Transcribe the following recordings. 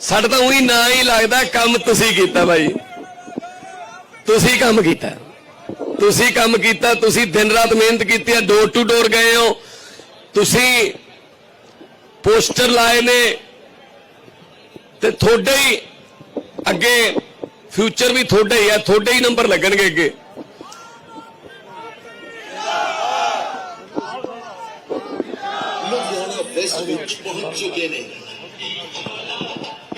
ਸਾਡਾ ਤਾਂ ਉਹੀ ਨਾਂ ਹੀ ਲੱਗਦਾ, ਕੰਮ ਤੁਸੀਂ ਕੀਤਾ ਬਾਈ। ਤੁਸੀਂ ਕੰਮ ਕੀਤਾ। ਤੁਸੀਂ ਕੰਮ ਕੀਤਾ, ਤੁਸੀਂ ਦਿਨ ਰਾਤ ਮਿਹਨਤ ਕੀਤੀ ਹੈ ਡੋਰ ਟੂ ਡੋਰ ਗਏ ਹੋ। ਤੁਸੀਂ ਪੋਸਟਰ ਲਾਏ ਨੇ ਤੇ ਤੁਹਾਡੇ ਹੀ ਅੱਗੇ ਫਿਊਚਰ ਵੀ ਤੁਹਾਡਾ ਹੀ ਹੈ ਤੁਹਾਡੇ ਹੀ ਨੰਬਰ ਲੱਗਣਗੇ ਅੱਗੇ। ਲੁਧਿਆਣਾ ਵੈਸਟ ਵਿੱਚ ਪਹੁੰਚ ਚੁੱਕੇ ਨੇ।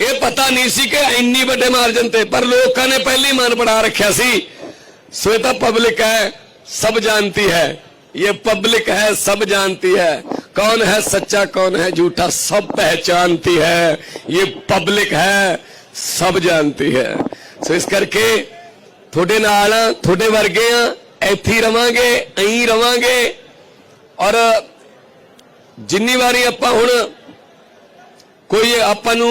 ਇਹ ਪਤਾ ਨਹੀਂ ਸੀ ਕਿ ਇੰਨੀ ਵੱਡੇ ਮਾਰਜਨ ਤੇ ਪਰ ਲੋਕਾਂ ਨੇ ਪਹਿਲੀ ਮਨ ਬਣਾ ਰੱਖਿਆ ਸੀ ਸੋ ਇਹ ਤਾਂ ਪਬਲਿਕ ਹੈ ਸਭ ਜਾਣਤੀ ਹੈ ਇਹ ਪਬਲਿਕ ਹੈ सब जानती है कौन है सच्चा कौन है झूठा सब पहचानती है ये पब्लिक है सब जानती है ਸੋ ਇਸ ਕਰਕੇ ਤੁਹਾਡੇ ਨਾਲ ਆ, ਤੁਹਾਡੇ ਵਰਗੇ ਆ ਇੱਥੇ ਹੀ ਰਵਾਂਗੇ ਐਂ ਰਵਾਂਗੇ ਔਰ ਜਿੰਨੀ ਵਾਰੀ ਆਪਾਂ ਹੁਣ ਕੋਈ ਆਪਾਂ ਨੂੰ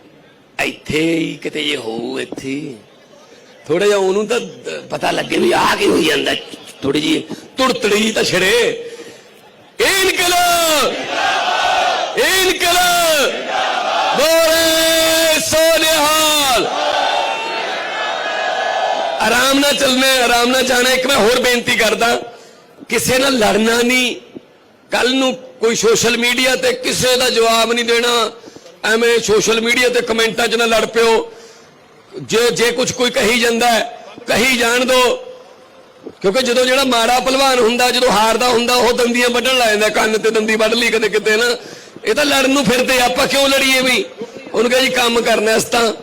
ਇੱਥੇ ਹੀ ਕਿਤੇ ਜੇ ਹੋਊ ਇੱਥੇ। ਥੋੜਾ ਜਿਹਾ ਉਹਨੂੰ ਤਾਂ ਪਤਾ ਲੱਗੇ ਵੀ ਆ ਕੀ ਹੋਈ ਜਾਂਦਾ। ਥੋੜੀ ਜੀ ਤੁੜਤੜੀ ਤਾਂ ਛੜੇ। ਇਨਕਲਾਬ! ਇਨਕਲਾਬ! ਬੋਲੇ ਸੋਨਿਹਾਲ! ਆਰਾਮ ਨਾਲ ਚੱਲਣਾ ਆਰਾਮ ਨਾਲ ਜਾਣਾ ਇੱਕ ਮੈਂ ਹੋਰ ਬੇਨਤੀ ਕਰਦਾ, ਕਿਸੇ ਨਾਲ ਲੜਨਾ ਨਹੀਂ। ਕੱਲ ਨੂੰ ਕੋਈ ਸੋਸ਼ਲ ਮੀਡੀਆ ਤੇ ਕਿਸੇ ਦਾ ਜਵਾਬ ਨਹੀਂ ਦੇਣਾ। ਐਵੇਂ ਸੋਸ਼ਲ ਮੀਡੀਆ ਤੇ ਕਮੈਂਟਾਂ 'ਚ ਨਾ ਲੜ ਪਿਓ। ਜੇ ਜੇ ਕੁਝ ਕੋਈ ਕਹੀ ਜਾਂਦਾ ਕਹੀ ਜਾਣ ਦੋ। ਕਿਉਂਕਿ ਜਦੋਂ ਜਿਹੜਾ ਮਾੜਾ ਪਹਿਲਵਾਨ ਹੁੰਦਾ, ਜਦੋਂ ਹਾਰਦਾ ਹੁੰਦਾ, ਉਹ ਦੰਦੀਆਂ ਵੱਢਣ ਲੱਗ ਜਾਂਦਾ, ਕੰਨ ਤੇ ਦੰਦੀ ਵੱਢ ਲਈ ਕਦੇ ਕਿਤੇ ਨਾ। ਇਹ ਤਾਂ ਲੜਨ ਨੂੰ ਫਿਰਦੇ ਆਪਾਂ ਕਿਉਂ ਲੜੀਏ ਵੀ? ਉਹਨੂੰ ਕਹੇ ਜੀ, ਕੰਮ ਕਰਨਾ ਇਸ ਤਾਂ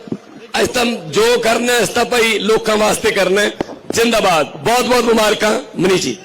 ਇਸ ਤਾਂ ਜੋ ਕਰਨਾ, ਇਸ ਤਾਂ ਭਾਈ ਲੋਕਾਂ ਵਾਸਤੇ ਕਰਨਾ ਜਿੰਦਾਬਾਦ। ਬਹੁਤ ਬਹੁਤ ਮੁਬਾਰਕਾਂ, ਮਨੀਸ਼ ਜੀ।